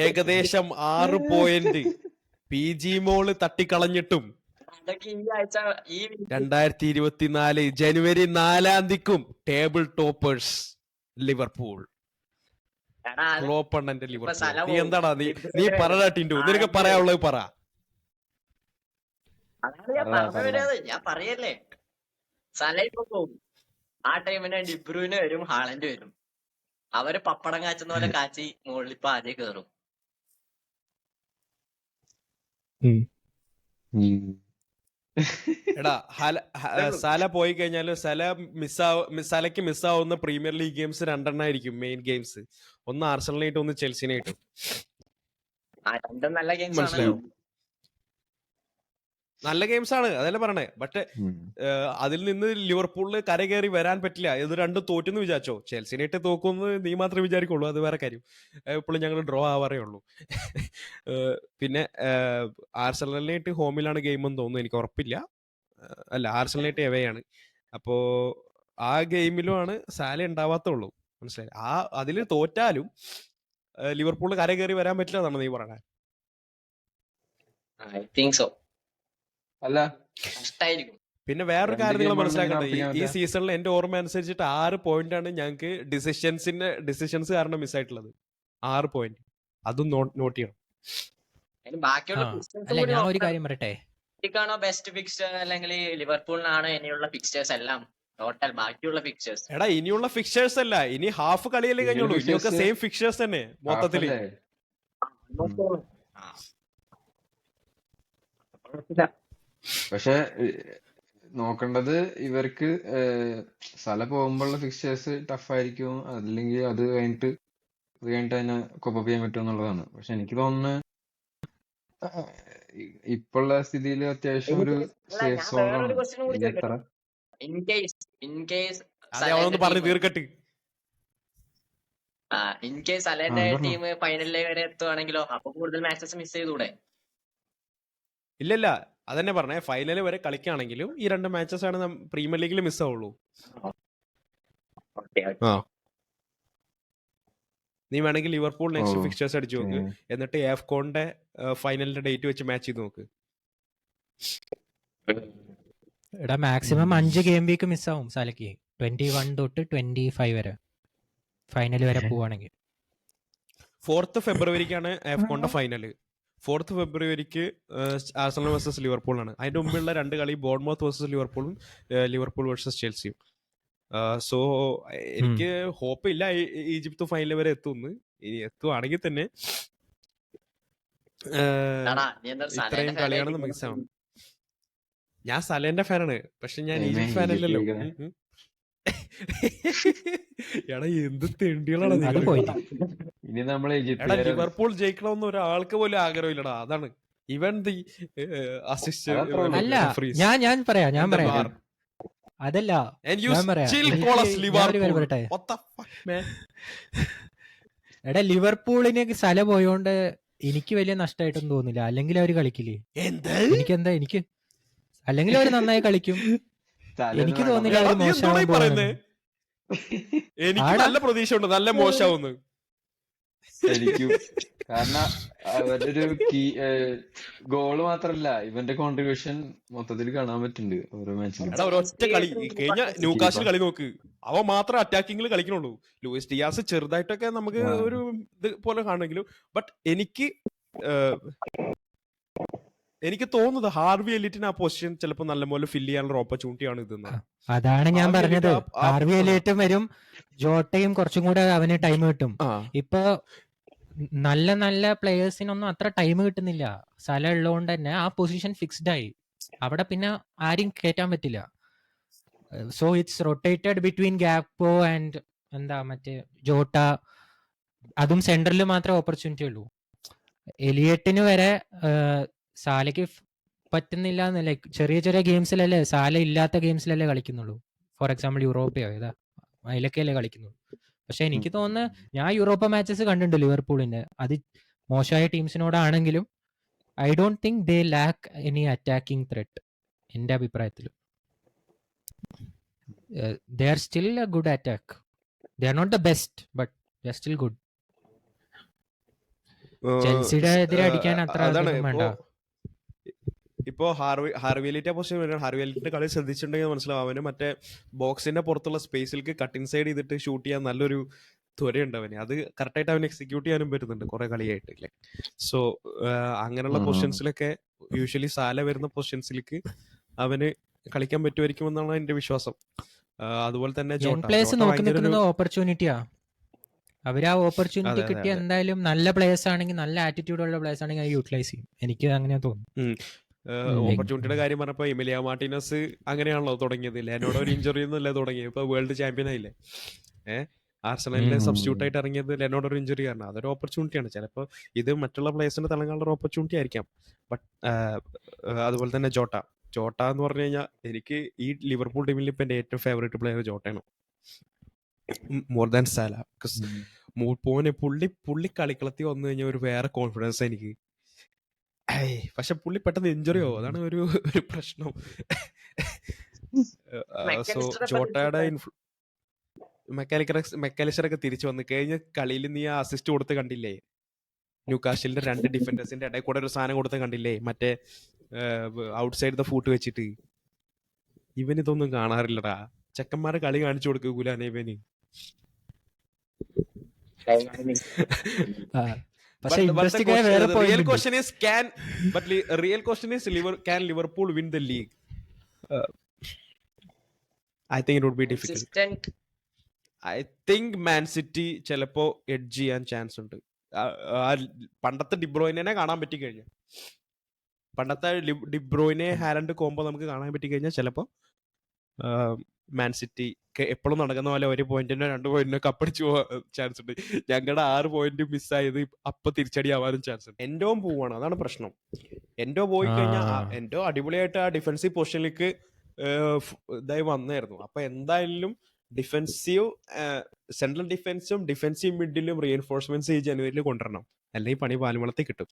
ഏകദേശം ആറ് പോയിന്റ് പി ജി മോൾ തട്ടിക്കളഞ്ഞിട്ടും രണ്ടായിരത്തി ഇരുപത്തിനാല് ജനുവരി നാലാം തീയതിക്കും ടേബിൾ ടോപ്പേഴ്സ് ലിവർപൂൾ ക്ലോപ്പണ്ണന്റെ ലിവർപൂൾ നീ എന്താടാ നീ നീ പറടാ ടിൻഡു. നിനക്ക് പറയാനുള്ളത് പറ. ഞാൻ പറയല്ലേ? സല പോകും ആ ടൈമിന് ഡിബ്രൂന് വരും ഹാളന്റ് വരും. അവർ പപ്പടം കാച്ചുന്ന പോലെ കാച്ചി മുകളിൽ ഇപ്പൊ ആദ്യം കേറും. എടാ സല പോയി കഴിഞ്ഞാൽ സല മിസ്സാവും സലക്ക് മിസ്സാവുന്ന പ്രീമിയർ ലീഗ് ഗെയിംസ് രണ്ടെണ്ണായിരിക്കും മെയിൻ ഗെയിംസ് ഒന്ന് ആർസണലായിട്ടും ഒന്ന് ചെൽസിനായിട്ടും. ആ രണ്ടും നല്ല ഗെയിംസ്? ആണല്ലോ നല്ല ഗെയിംസ് ആണ് അതല്ലേ പറയണേ ബട്ട് അതിൽ നിന്ന് ലിവർപൂളിൽ കര കയറി വരാൻ പറ്റില്ല. ഇത് രണ്ടും തോറ്റെന്ന് വിചാരിച്ചോ? ചെൽസിനായിട്ട് തോക്കുമെന്ന് നീ മാത്രമേ വിചാരിക്കുള്ളൂ അത് വേറെ കാര്യം. ഇപ്പോഴും ഞങ്ങൾ ഡ്രോ ആവാറേ ഉള്ളൂ. പിന്നെ ആർസണലിനായിട്ട് ഹോമിലാണ് ഗെയിം എന്ന് തോന്നുന്നു എനിക്ക് ഉറപ്പില്ല. അല്ല ആർസണലിനായിട്ട് എവേ ആണ് അപ്പോ ആ ഗെയിമിലും ആണ് സാല ഉണ്ടാവാത്തുള്ളൂ. മനസ്സിലായി? ആ അതിൽ തോറ്റാലും ലിവർപൂളിൽ കര കയറി വരാൻ പറ്റില്ല എന്നാണ് നീ പറയണേ. I think so. അല്ല. ഇഷ്ടായിരിക്കും പിന്നെ വേറൊരു കാര്യം നിങ്ങൾ game ഈ- സീസണിൽ എന്റെ ഓർമ്മ അനുസരിച്ചിട്ട് ആറ് പോയിന്റ് ആണ് ഞങ്ങൾക്ക് ഡിസിഷൻസിന്റെ ഡിസിഷൻസ് കാരണം മിസ് ആയിട്ടുള്ളത്. ആറ് പോയിന്റ് അതും നോട്ട് ചെയ്യണം. അതിന് ബാക്കിയുള്ള ആ. കൂടി ഞാൻ ഒരു. കാര്യം പറയട്ടെ? സിറ്റിക്കാണോ ബെസ്റ്റ് ഫിക്സ് അല്ലെങ്കിൽ ലിവർപൂളിനാണോ ഇനിയുള്ള ഫിക്സ്ചേഴ്സ് എല്ലാം? ടോട്ടൽ ബാക്കിയുള്ള ഫിക്സ്ചേഴ്സ് എടാ ഇനിയുള്ള ഫിക്ചേഴ്സ് അല്ല. ഇനി ഹാഫ് കളിയല്ലേ കഴിഞ്ഞുള്ളൂ. ഇനിയൊക്കെ സെയിം ഫിക്ചേഴ്സ് തന്നെ മൊത്തത്തിൽ. ഹാഫല്ലേ? പക്ഷെ നോക്കേണ്ടത് ഇവർക്ക് സ്ഥലം പോകുമ്പോഴുള്ള ഫിക്സേഴ്സ് ടഫ് ആയിരിക്കും. അല്ലെങ്കിൽ അത് കഴിഞ്ഞിട്ട് അത് കഴിഞ്ഞിട്ട് അതിനെ കൊപ്പപ്പ് ചെയ്യാൻ പറ്റും എന്നുള്ളതാണ്. പക്ഷെ എനിക്ക് തോന്നുന്നു ഇപ്പോഴുള്ള സ്ഥിതിയിൽ അത്യാവശ്യം ഒരു സേഫ് സോൺ ആണ്. എത്ര? ഇൻ കേസ് ഇൻ കേസ് പറഞ്ഞു തീർക്കട്ടെ. ഇൻ കേസ് അലേന്റെ ടീം ഫൈനലിലേക്ക് വരെ എത്തുവാണെങ്കിലോ അപ്പൊ കൂടുതൽ മാച്ചസ് മിസ് ചെയ്തൂടെ? ഇല്ലല്ല അതന്നെ പറഞ്ഞേ. ഫൈനൽ വരെ കളിക്കുകയാണെങ്കിലും ഈ രണ്ട് മാച്ചസ് ആണ് പ്രീമിയർ ലീഗിൽ മിസ് ആവുള്ളൂ. നീ വേണമെങ്കിൽ ലിവർപൂൾ നെക്സ്റ്റ്. ഫിക്ചേഴ്സ് അടിച്ചു നോക്ക്. എന്നിട്ട് എഫ്കോണിന്റെ ഫൈനലിന്റെ ഡേറ്റ് വെച്ച് മാച്ച് ചെയ്ത് നോക്ക്. എടാ മാക്സിമം അഞ്ച് ഗെയിം വീക്ക് മിസ്സാവും സാലക്ക്. ട്വന്റി വൺ തൊട്ട് ട്വന്റി ഫൈവ് വരെ ഫൈനൽ വരെ പോവാണെങ്കിൽ ഫോർത്ത് ഫെബ്രുവരിക്കാണ് എഫ്കോണിന്റെ ഫൈനൽ ഫോർത്ത് ഫെബ്രുവരിക്ക് ആർസണൽ വേഴ്സസ് ലിവർപൂൾ ആണ്. അതിന്റെ മുമ്പുള്ള രണ്ട് കളി ബോൺമോത്ത് വേഴ്സസ് ലിവർപൂളും ലിവർപൂൾ വേഴ്സസ് ചെൽസിയും സോ എനിക്ക് ഹോപ്പ് ഇല്ല ഈജിപ്ത് ഫൈനൽ വരെ എത്തുന്നു. ഇനി എത്തുവാണെങ്കിൽ തന്നെ ഇത്രയും കളിയാണ്. മിക്സ് ആവണം ഞാൻ സലേന്റെ ഫാനാണ് പക്ഷെ ഞാൻ ഈജിപ്ത് ഫാനല്ലല്ലോ. എടാ എന്ത് തെണ്ടികളാണ് നിങ്ങൾ ഇനി നമ്മൾ എടാ ലിവർപൂൾ ജയിക്കണമെന്ന് ഒരാൾക്ക് പോലും ആഗ്രഹമില്ലടാ. അതാണ് ഇവൻ ദി അസിസ്റ്റ് അല്ല ഞാൻ ഞാൻ പറയാ ഞാൻ പറയാം. അതല്ല എടാ ലിവർപൂളിന് സ്ഥല പോയോണ്ട് എനിക്ക് വലിയ നഷ്ടമായിട്ടൊന്നും തോന്നില്ല. അല്ലെങ്കിൽ അവർ കളിക്കില്ലേ? എന്ത്? എനിക്ക് എന്താ എനിക്ക്? അല്ലെങ്കിൽ അവർ നന്നായി കളിക്കും. എനിക്ക് തോന്നില്ല അവർ പറയുന്നേ? എനിക്ക് നല്ല പ്രതീക്ഷ ഉണ്ട് നല്ല മോശമാവുന്നു എനിക്കും. കാരണം അവരുടെ ഒരു കീ ഗോൾ മാത്രല്ല ഇവന്റെ കോൺട്രിബ്യൂഷൻ മൊത്തത്തിൽ കാണാൻ പറ്റുന്നുണ്ട് ഓരോ മാച്ചിലും ഒരൊറ്റ കളി. കഴിഞ്ഞ ന്യൂകാസിൽ കളി നോക്ക്. അവൻ മാത്രം അറ്റാക്കിങ്ങിൽ കളിക്കണുള്ളൂ ലൂയിസ് ഡിയാസ് ചെറുതായിട്ടൊക്കെ നമുക്ക് ഒരു ഇത് പോലെ കാണുമെങ്കിലും ബട്ട് എനിക്ക് എനിക്ക് തോന്നുന്നത് ഹാർവി എലിറ്റിന് ആ പൊസിഷൻ ചിലപ്പോൾ നല്ലപോലെ ഫില്ല് ചെയ്യാനുള്ള ഓപ്പർച്യൂണിറ്റി ആണ് ഇതെന്ന്. അതാണ് ഞാൻ പറഞ്ഞത്. ഹാർവി എലിയറ്റും വരും ജോട്ടയും കുറച്ചും കൂടെ അവന് ടൈം കിട്ടും. ഇപ്പൊ നല്ല നല്ല പ്ലേയേഴ്സിനൊന്നും അത്ര ടൈം കിട്ടുന്നില്ല. സ്ഥലം ഉള്ളതുകൊണ്ട് തന്നെ ആ പൊസിഷൻ ഫിക്സ്ഡ് ആയി. അവിടെ പിന്നെ ആരും കയറ്റാൻ പറ്റില്ല. So it's rotated between Gakpo and എന്താ മറ്റേ ജോട്ട. അതും സെന്ററിൽ മാത്രമേ ഓപ്പർച്യൂണിറ്റി ഉള്ളൂ. എലിയറ്റിന് വരെ സാലയ്ക്ക് പറ്റുന്നില്ല എന്നല്ലേ ചെറിയ ചെറിയ ഗെയിംസിലല്ലേ സാല ഇല്ലാത്ത ഗെയിംസിലല്ലേ കളിക്കുന്നുള്ളൂ. ഫോർ എക്സാമ്പിൾ യൂറോപ്പയോ ഏതാ അതിലൊക്കെയല്ലേ കളിക്കുന്നുള്ളൂ. പക്ഷെ എനിക്ക് തോന്നുന്നത് ഞാൻ യൂറോപ്പ മാച്ചസ് കണ്ടിട്ടുണ്ട് ലിവർപൂളിന്റെ അത് മോശമായ ടീംസിനോടാണെങ്കിലും I don't think they lack any attacking threat എന്റെ അഭിപ്രായത്തിൽ they are still a good attack. They are not the best but they are still good. ചെൽസിയുടെ എതിരെ അടിക്കാൻ അത്ര വേണ്ട. ഇപ്പോ ഹാർവി ഹാർവിയലിന്റെ പൊസിഷൻ വരുന്നത് ഹാർവിയലിറ്റിന്റെ കളി ശ്രദ്ധിച്ചിട്ടുണ്ടെങ്കിൽ മനസ്സിലാവും. അവന് മറ്റേ ബോക്സിന്റെ പുറത്തുള്ള സ്പേസിലേക്ക് കട്ട് ഇൻസൈഡ് ചെയ്തിട്ട് ഷൂട്ട് ചെയ്യാൻ നല്ലൊരു ത്വരയുണ്ട് അവന്. അത് കറക്റ്റായിട്ട് അവൻ എക്സിക്യൂട്ട് ചെയ്യാനും പറ്റുന്നുണ്ട് കുറെ കളിയായിട്ട് അല്ലേ? സോ അങ്ങനെയുള്ള പൊസിഷൻസിലൊക്കെ യൂഷ്വലി സാല വരുന്ന പൊസിഷൻസിലേക്ക് അവന് കളിക്കാൻ പറ്റുമായിരിക്കും എന്നാണ് എന്റെ വിശ്വാസം. അതുപോലെ തന്നെ ഓപ്പർച്യൂണിറ്റിയാ അവർ ആ. ഓപ്പർച്യൂണിറ്റി കിട്ടിയ എന്തായാലും നല്ല പ്ലേയേഴ്സ് ആണെങ്കിൽ നല്ല ആറ്റിറ്റ്യൂഡ് ഉള്ള പ്ലേയേഴ്സ് ആണെങ്കിൽ അത് യൂട്ടിലൈസ് ചെയ്യും. എനിക്ക് അങ്ങനെ തോന്നുന്നു. ഓപ്പർച്യൂണിറ്റിയുടെ കാര്യം പറഞ്ഞപ്പോ എമിലിയ മാർട്ടിനസ് അങ്ങനെയാണല്ലോ തുടങ്ങിയത്. ലെനോടെ ഒരു ഇഞ്ചുറി ഒന്നുമല്ലേ തുടങ്ങിയത്. ഇപ്പൊ വേൾഡ് ചാമ്പ്യൻ ആയില്ലേ? ഏഹ് ആർസണലിലെ. സബ്സ്റ്റിറ്റ്യൂട്ട് ആയിട്ട് ഇറങ്ങിയത് ലെനോടെ ഒരു ഇഞ്ചുറി കാരണം. അതൊരു ഓപ്പർച്യൂണിറ്റിയാണ് ചിലപ്പോൾ ഇത് മറ്റുള്ള പ്ലേയേഴ്സിന് തലങ്ങളുടെ ഒരു ഓപ്പർച്യൂണിറ്റി ആയിരിക്കാം. ബട്ട് അതുപോലെ തന്നെ ജോട്ട. ജോട്ട എന്ന് പറഞ്ഞു കഴിഞ്ഞാൽ എനിക്ക് ഈ ലിവർപൂൾ ടീമിൽ ഇപ്പൊ എന്റെ ഏറ്റവും favourite player ജോട്ടയാണ്. More than Salah. പോനെ പുള്ളി പുള്ളി കളിക്കളത്തിൽ വന്നു കഴിഞ്ഞാൽ ഒരു വേറെ കോൺഫിഡൻസ് എനിക്ക്. പക്ഷെ പുള്ളി പെട്ടെന്ന് ഇഞ്ചുറി ആവും. അതാണ് ഒരു ഒരു പ്രശ്നം. സോ ചോട്ടയുടെ ജോട്ടയുടെ പറ്റി മെക്കാലിസ്റ്ററൊക്കെ തിരിച്ചു വന്നു കഴിഞ്ഞ കളിയിൽ നീ ആ അസിസ്റ്റ് കൊടുത്ത് കണ്ടില്ലേ? ന്യൂകാഷിലിന്റെ രണ്ട് ഡിഫൻഡേഴ്സിന്റെ ഇടയിൽ കൂടെ ഒരു സാധനം കൊടുത്ത് കണ്ടില്ലേ? മറ്റേ ഔട്ട് സൈഡ് ദ ഫൂട്ട് വെച്ചിട്ട്. ഇവൻ ഇതൊന്നും കാണാറില്ലടാ. ചെക്കന്മാരെ കളി കാണിച്ചു കൊടുക്കൂല ഇവന് ആ. പക്ഷെ ഇൻട്രസ്റ്റിംഗ് ആയ വേറെ real point question is can but real question is liver can Liverpool win the league I think it would be difficult consistent. I think Man City ചിലപ്പോ എഡ്ജ് ചെയ്യാൻ ചാൻസ് ഉണ്ട്. പണ്ടത്തെ ഡിബ്രോയിനെ കാണാൻ പറ്റി കഴിഞ്ഞു പണ്ടത്തെ ഡിബ്രോയിനെ ഹാലൻഡ് കോമ്പോ നമുക്ക് കാണാൻ പറ്റി കഴിഞ്ഞാൽ ചിലപ്പോ മാൻ സിറ്റി എപ്പോഴും നടക്കുന്ന പോലെ ഒരു പോയിന്റിനോ രണ്ട് പോയിന്റിനോ കപ്പടിച്ചു പോവാൻ ചാൻസ് ഉണ്ട്. ഞങ്ങളുടെ ആറ് പോയിന്റ് മിസ്സായത് അപ്പൊ തിരിച്ചടി ആവാനും ചാൻസ് ഉണ്ട്. എൻഡോം പോവാണ് അതാണ് പ്രശ്നം. എൻഡോ പോയി കഴിഞ്ഞാൽ. എൻഡോ അടിപൊളിയായിട്ട് ആ ഡിഫൻസീവ് പൊസിഷനിലേക്ക് ഇതായി വന്നായിരുന്നു അപ്പൊ എന്തായാലും ഡിഫൻസീവ് സെൻട്രൽ ഡിഫൻസും ഡിഫൻസീവ് മിഡിലും റീഎൻഫോഴ്സ്മെന്റ്സ് ഈ ജനുവരിയിൽ കൊണ്ടുവരണം. അല്ലെങ്കിൽ പണി പാലുമളത്തിൽ കിട്ടും.